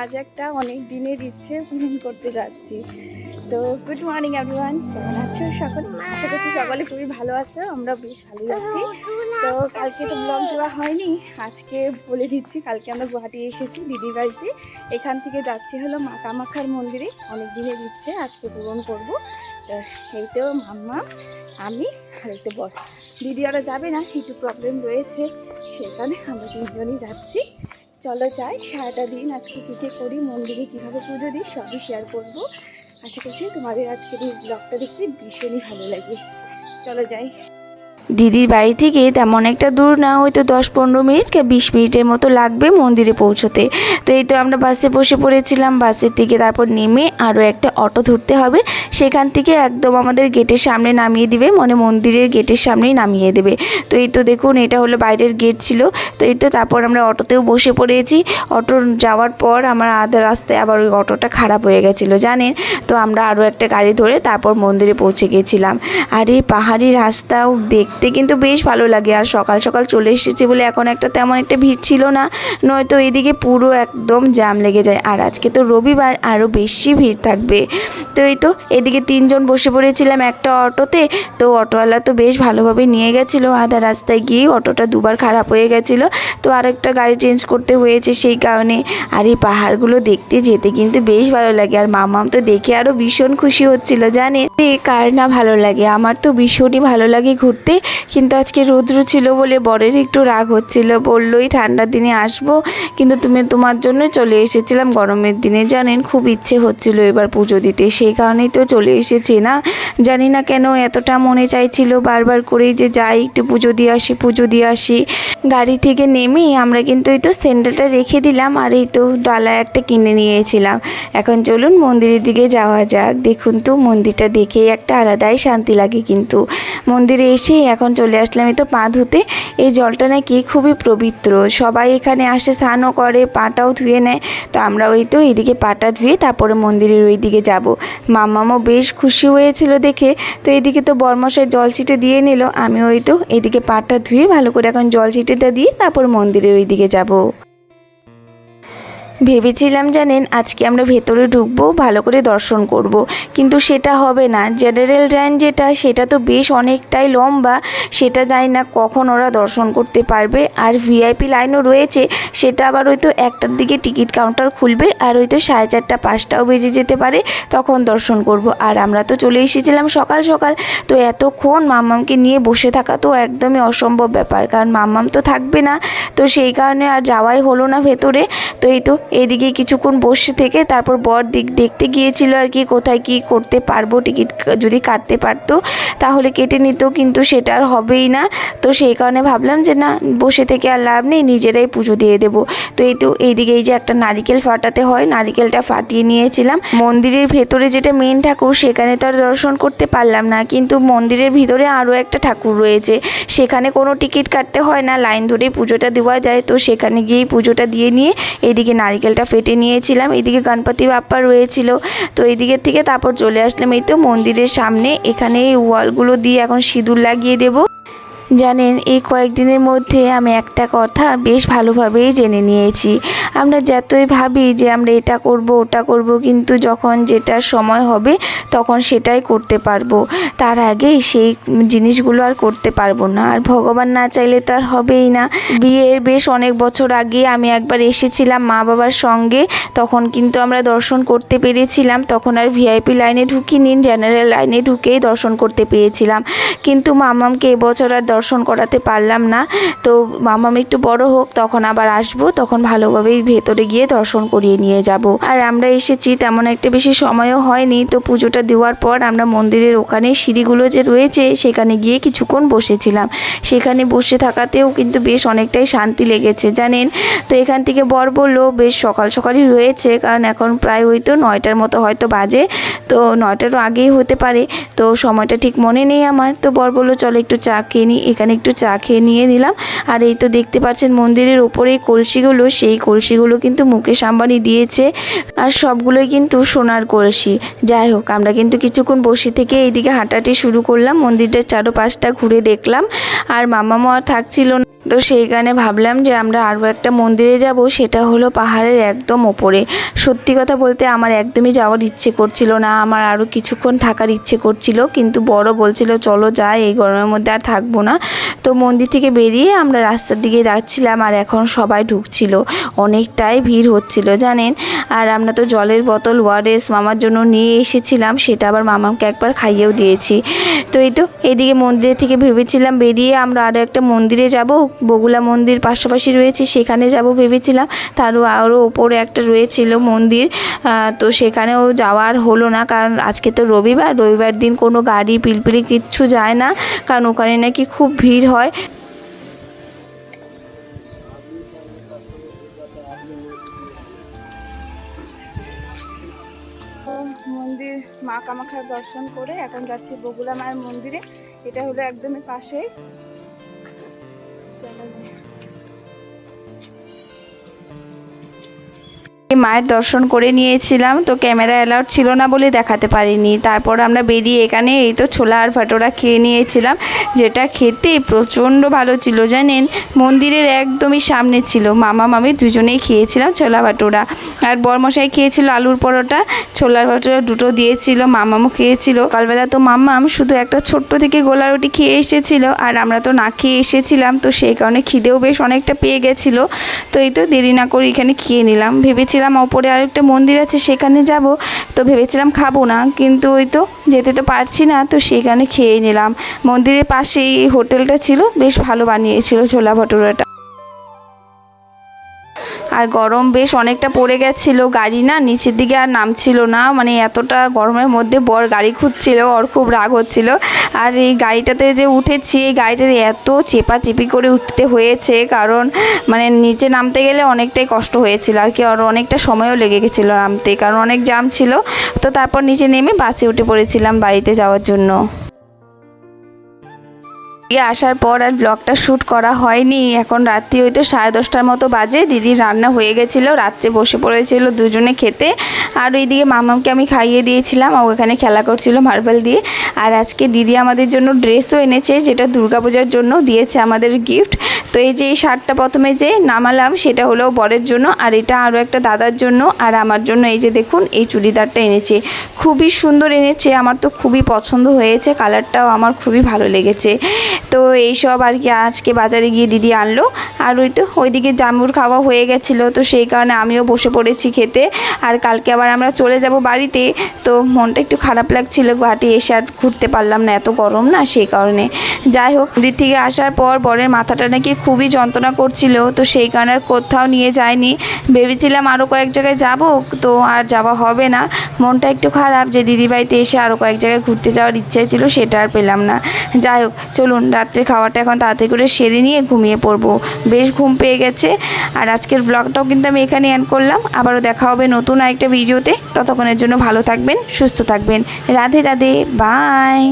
আজ একটা অনেক দিনের ইচ্ছে পূরণ করতে যাচ্ছি। তো গুড মর্নিং এভরিওয়ান কেমন আছো সকলে? আশা করছি সকলে খুবই ভালো আছো আমরা বেশ ভালোই আছি। তো কালকে তো ব্লগ দেওয়া হয়নি, আজকে বলে দিচ্ছি, কালকে আমরা গুয়াহাটি এসেছি দিদির বাড়িতে। এখান থেকে যাচ্ছি হলো মা কামাখ্যার মন্দিরে। অনেক দিনের ইচ্ছে আজকে পূরণ করব। তো এই তো মাম্মা, আমি আর এই তো দিদি ওরা যাবে না, একটু প্রবলেম রয়েছে সেখানে আমরা তিনজনই যাচ্ছি। চলো যাই, সারাটা দিন আজকে কী কী করি, মন্দিরে কীভাবে পুজো দিই, সবই শেয়ার করব। আশা করছি তোমাদের আজকের এই ব্লগটা দেখতে ভীষণই ভালো লাগে। চলো যাই। দিদির বাড়ি থেকে তেমন একটা দূর না হয়তো দশ পনেরো মিনিট কি বিশ মিনিটের মতো লাগবে মন্দিরে পৌঁছতে। তো এই তো আমরা বাসে বসে পড়েছিলাম, বাসের থেকে তারপর নেমে আরও একটা অটো ধরতে হবে। সেখান থেকে একদম আমাদের গেটের সামনে নামিয়ে দিবে মানে মন্দিরের গেটের সামনেই নামিয়ে দেবে। তো এই তো দেখুন, এটা হলো বাইরের গেট ছিল। তো এই তো তারপর আমরা অটোতেও বসে পড়েছি। অটো যাওয়ার পর আমার আধা রাস্তায় আবার ওই অটোটা খারাপ হয়ে গেছিল, জানেন? তো আমরা আরও একটা গাড়ি ধরে তারপর মন্দিরে পৌঁছে গেছিলাম। আর এই পাহাড়ি রাস্তাও দেখতে কিন্তু বেশ ভালো লাগে। আর সকাল সকাল চলে এসেছি বলে এখন একটা তেমন একটা ভিড় ছিল না, নয়তো এদিকে পুরো একদম জাম লেগে যায়। আর আজকে তো রবিবার আরও বেশি ভিড় থাকবে। তো এই তো এদিকে তিনজন বসে পড়েছিলাম একটা অটোতে। তো অটোওয়ালা তো বেশ ভালোভাবে নিয়ে গেছিল আধা রাস্তায় গিয়ে অটোটা দুবার খারাপ হয়ে গেছিল। তো আরেকটা গাড়ি চেঞ্জ করতে হয়েছে সেই কারণে। আর এই পাহাড়গুলো দেখতে যেতে কিন্তু বেশ ভালো লাগে। আর মামাম তো দেখে আরও ভীষণ খুশি হচ্ছিল জানে কার না ভালো লাগে? আমার তো ভীষণই ভালো লাগে ঘুরতে। কিন্তু আজকে রৌদ্র ছিল বলে বরের একটু রাগ হচ্ছিল। বললোই, ঠান্ডার দিনে আসব, কিন্তু তুমি তোমার জন্য চলে এসেছিলাম গরমের দিনে। জানেন, খুব ইচ্ছে হচ্ছিল এবার পুজো দিতে। সেই কারণেই তো চলে এসেছি না? জানি না কেন এতটা মনে চাইছিল বারবার করেই যে যাই, একটু পুজো দিয়ে আসি, পুজো দিয়ে আসি। গাড়ি থেকে নেমেই আমরা কিন্তু এই তো স্যান্ডেলটা রেখে দিলাম আর এই তো ডালা একটা কিনে নিয়েছিলাম। এখন চলুন মন্দিরের দিকে যাওয়া যাক। দেখুন তো, মন্দিরটা দেখেই একটা আলাদাই শান্তি লাগে কিন্তু। মন্দিরে এসে এখন চলে আসলাম এই তো পা ধুতে এই জলটা নাকি খুবই পবিত্র। সবাই এখানে আসে, স্নানও করে, পাটাও ধুয়ে নেয়। তো আমরা ওই তো এইদিকে পাটা ধুয়ে তারপরে মন্দিরের ওই দিকে যাব। মামামও বেশ খুশি হয়েছিল দেখে। তো এইদিকে তো বর্মশাই জল ছিটে দিয়ে নিল। আমি ওই তো এইদিকে পাটা ধুয়ে ভালো করে এখন জল ছিটেটা দিয়ে তারপর মন্দিরের ওই দিকে যাব। ভেবেছিলাম জানেন, আজকে আমরা ভেতরে ঢুকবো, ভালো করে দর্শন করব। কিন্তু সেটা হবে না। জেনারেল লাইন যেটা, সেটা তো বেশ অনেকটাই লম্বা। সেটা জানি না কখন ওরা দর্শন করতে পারবে। আর ভিআইপি লাইনও রয়েছে। সেটা আবার ওই তো একটার দিকে টিকিট কাউন্টার খুলবে আর ওই তো সাড়ে চারটা, পাঁচটাও বেজে যেতে পারে, তখন দর্শন করব। আর আমরা তো চলে এসেছিলাম সকাল সকাল। তো এতক্ষণ মাম্মামকে নিয়ে বসে থাকা তো একদমই অসম্ভব ব্যাপার। কারণ মাম্মাম তো থাকবে না। তো সেই কারণে আর যাওয়াই হলো না ভেতরে। তো এই তো এদিকে কিছুক্ষণ বসে থেকে তারপর বর দিক দেখতে গিয়েছিল আর কি, কোথায় কি করতে পারব, টিকিট যদি কাটতে পারতো তাহলে কেটে নিত, কিন্তু সেটা আর হবেই না। তো সেই কারণে ভাবলাম যে না, বসে থেকে আর লাভ নেই, নিজেরাই পুজো দিয়ে দেবো। তো এই তো এইদিকে এই যে একটা নারিকেল ফাটাতে হয়, নারিকেলটা ফাটিয়ে নিয়েছিলাম। মন্দিরের ভেতরে যেটা মেন ঠাকুর, সেখানে তো আর দর্শন করতে পারলাম না, কিন্তু মন্দিরের ভিতরে আরও একটা ঠাকুর রয়েছে। সেখানে কোনো টিকিট কাটতে হয় না, লাইন ধরেই পুজোটা দেওয়া যায়, তো সেখানে গিয়েই পুজোটা দিয়ে নিয়ে এইদিকে নারিকেলটা ফেটে নিয়েছিলাম। এইদিকে গণপতি বাপ্পা রয়েছিল। তো এইদিকের থেকে তারপর চলে আসলাম এই তো মন্দিরের সামনে। এখানে এই ওয়ালগুলো দিয়ে এখন সিঁদুর লাগিয়ে দেবো। জানেন, এই কয়েকদিনের মধ্যে আমি একটা কথা বেশ ভালোভাবেই জেনে নিয়েছি। আমরা যতই ভাবি যে আমরা এটা করব, ওটা করব, কিন্তু যখন যেটা সময় হবে, তখন সেটাই করতে পারব। তার আগে সেই জিনিসগুলো আর করতে পারব না। আর ভগবান না চাইলে তো আর হবেই না। বিয়ের বেশ অনেক বছর আগে আমি একবার এসেছিলাম মা বাবার সঙ্গে। তখন কিন্তু আমরা দর্শন করতে পেরেছিলাম। তখন আর ভিআইপি লাইনে ঢুকিনি, জেনারেল লাইনে ঢুকেই দর্শন করতে পেরেছিলাম কিন্তু মামামকে এবছর আর দর্শন করাতে পারলাম না। তো মামাম একটু বড় হোক, তখন আবার আসব, তখন ভালোভাবেই ভেতরে গিয়ে দর্শন করিয়ে নিয়ে যাব। আর আমরা এসেছি তেমন একটা বেশি সময়ও হয়নি, তো পুজোটা দেওয়ার পর আমরা মন্দিরের ওখানে সিঁড়িগুলো যে রয়েছে, সেখানে গিয়ে কিছুক্ষণ বসেছিলাম। সেখানে বসে থাকাতেও কিন্তু বেশ অনেকটাই শান্তি লেগেছে, জানেন? তো এখান থেকে বর বলল, বেশ, সকাল সকালই রয়েছে কারণ এখন প্রায় ওই তো নয়টার মতো হয়তো বাজে, তো নয়টারও আগেই হতে পারে। তো সময়টা ঠিক মনে নেই আমার। তো বর বলল, চলো একটু চা খেয়ে নিই এখানে একটু চা খেয়ে নিয়ে নিলাম। আর এই তো দেখতে পাচ্ছেন মন্দিরের ওপরে কলসিগুলো, সেই কলসিগুলো কিন্তু মুকেশ আম্বানি দিয়েছে। আর সবগুলোই কিন্তু সোনার কলসি। যাই হোক, আমরা কিন্তু কিছুক্ষণ বসে থেকে এইদিকে হাঁটাহাঁটি শুরু করলাম। মন্দিরটার চারোপাশটা ঘুরে দেখলাম। আর মামামও আর থাকছিল না। তো সেইখানে ভাবলাম যে আমরা আরও একটা মন্দিরে যাব, সেটা হলো পাহাড়ের একদম ওপরে। সত্যি কথা বলতে আমার একদমই যাওয়ার ইচ্ছে করছিল না। আমার আরও কিছুক্ষণ থাকার ইচ্ছে করছিল, কিন্তু বড় বলছিল, চলো যাই এই গরমের মধ্যে আর থাকব না। তো মন্দির থেকে বেরিয়ে আমরা রাস্তার দিকে যাচ্ছিলাম আর এখন সবাই ঢুকছিল। অনেকটাই ভিড় হচ্ছিল, জানেন? আর আমরা তো জলের বোতল, ওয়ারেস মামার জন্য নিয়ে এসেছিলাম, সেটা আবার মামাকে একবার খাইয়েও দিয়েছি। তো এই তো এদিকে মন্দিরের থেকে ভেবেছিলাম বেরিয়ে আমরা আরও একটা মন্দিরে যাব, বগুলা মন্দির পাশাপাশি রয়েছে, সেখানে যাব ভেবেছিলাম। তারও আরও ওপরে একটা রয়েছিল মন্দির তো সেখানেও যাওয়ার হলো না, কারণ আজকে তো রবিবার রবিবার দিন কোনো গাড়ি, পিলপিলি কিচ্ছু যায় না। কারণ ওখানে নাকি খুব ভিড় হয়। মন্দির মা কামাখার দর্শন করে এখন যাচ্ছি বগুলা মায়ের মন্দিরে। এটা হলো একদমই পাশেই। মায়ের দর্শন করে নিয়েছিলাম, তো ক্যামেরা অ্যালাউড ছিল না বলে দেখাতে পারিনি। তারপর আমরা বেরিয়ে এখানে এই তো ছোলা আর ভাটোরা খেয়ে নিয়েছিলাম, যেটা খেতে প্রচণ্ড ভালো ছিল, জানেন? মন্দিরের একদমই সামনে ছিল। মামা, মামি দুজনেই খেয়েছিলাম ছোলা ভাটোরা। আর বরমশাই খেয়েছিল আলুর পরোটা ছোলার ভাটোরা দুটো দিয়েছিল মামামও খেয়েছিল। কালবেলা তো মাম্মাম শুধু একটা ছোট্ট থেকে গোলা রুটি খেয়ে এসেছিল, আর আমরা তো না খেয়ে এসেছিলাম, তো সেই কারণে খিদেও বেশ অনেকটা পেয়ে গেছিল। তো এই তো দেরি না করে এখানে খেয়ে নিলাম। ভেবেছিলাম ওপরে আরেকটা মন্দির আছে, সেখানে যাব। তো ভেবেছিলাম খাব না, কিন্তু ওই তো যেতে তো পারছি না, তো সেখানে খেয়ে নিলাম। মন্দিরের পাশেই হোটেলটা ছিল, বেশ ভালো বানিয়েছিল ছোলা ভটুরাটা। আর গরম বেশ অনেকটা পড়ে গেছিল গাড়ি না, নিচের দিকে আর নামছিল না মানে এতটা গরমের মধ্যে বর গাড়ি খুঁজছিল, ওর খুব রাগ হচ্ছিল। আর এই গাড়িটাতে যে উঠেছি, এই গাড়িটাতে এত চেপাচেপি করে উঠতে হয়েছে, কারণ মানে নিচে নামতে গেলে অনেকটাই কষ্ট হয়েছিল, আর কি আর অনেকটা সময়ও লেগে গেছিল নামতে, কারণ অনেক জাম ছিল। তো তারপর নিচে নেমে বাসে উঠে পড়েছিলাম বাড়িতে যাওয়ার জন্য। দিয়ে আসার পর আর ব্লগটা শ্যুট করা হয়নি। এখন রাত্রি হয়তো সাড়ে দশটার মতো বাজে। দিদি রান্না হয়ে গেছিল, রাত্রে বসে পড়েছিল দুজনে খেতে। আর ওইদিকে মামাকে আমি খাইয়ে দিয়েছিলাম, ও ওখানে খেলা করছিল মার্বেল দিয়ে। আর আজকে দিদি আমাদের জন্য ড্রেসও এনেছে, যেটা দুর্গাপূজার জন্য দিয়েছে আমাদের গিফট তো এই যে এই শার্টটা প্রথমে যে নামালাম, সেটা হলো বরের জন্য। আর এটা আরও একটা দাদার জন্য। আর আমার জন্য এই যে দেখুন, এই চুড়িদারটা এনেছে। খুবই সুন্দর এনেছে, আমার তো খুবই পছন্দ হয়েছে। কালারটাও আমার খুবই ভালো লেগেছে। তো এইসব আর কি আজকে বাজারে গিয়ে দিদি আনলো। আর ওই তো ওইদিকে জামুর খাওয়া হয়ে গেছিল, তো সেই কারণে আমিও বসে পড়েছি খেতে। আর কালকে আবার আমরা চলে যাব বাড়িতে, তো মনটা একটু খারাপ লাগছিল, গুয়াহাটি এসে আর ঘুরতে পারলাম না, এত গরম না সেই কারণে। যাই হোক দিক থেকে আসার পর বরের মাথাটা নাকি খুবই যন্ত্রণা করছিল, তো সেই কারণে আর কোথাও নিয়ে যায়নি। ভেবেছিলাম আরও কয়েক জায়গায় যাব, তো আর যাওয়া হবে না। মনটা একটু খারাপ যে দিদিবাড়িতে এসে আরও কয়েক জায়গায় ঘুরতে যাওয়ার ইচ্ছে ছিল, সেটা আর পেলাম না। যাই হোক, চলুন রাত্রে খাওয়াটা এখন তাড়াতাড়ি করে সেরে নিয়ে ঘুমিয়ে পড়ব। বেশ ঘুম পেয়ে গেছে। আর আজকের ব্লগটাও কিন্তু আমি এখানে অ্যান্ড করলাম। আবারও দেখা হবে নতুন আরেকটা ভিডিওতে ততক্ষণের জন্য ভালো থাকবেন, সুস্থ থাকবেন। রাধে রাধে বাই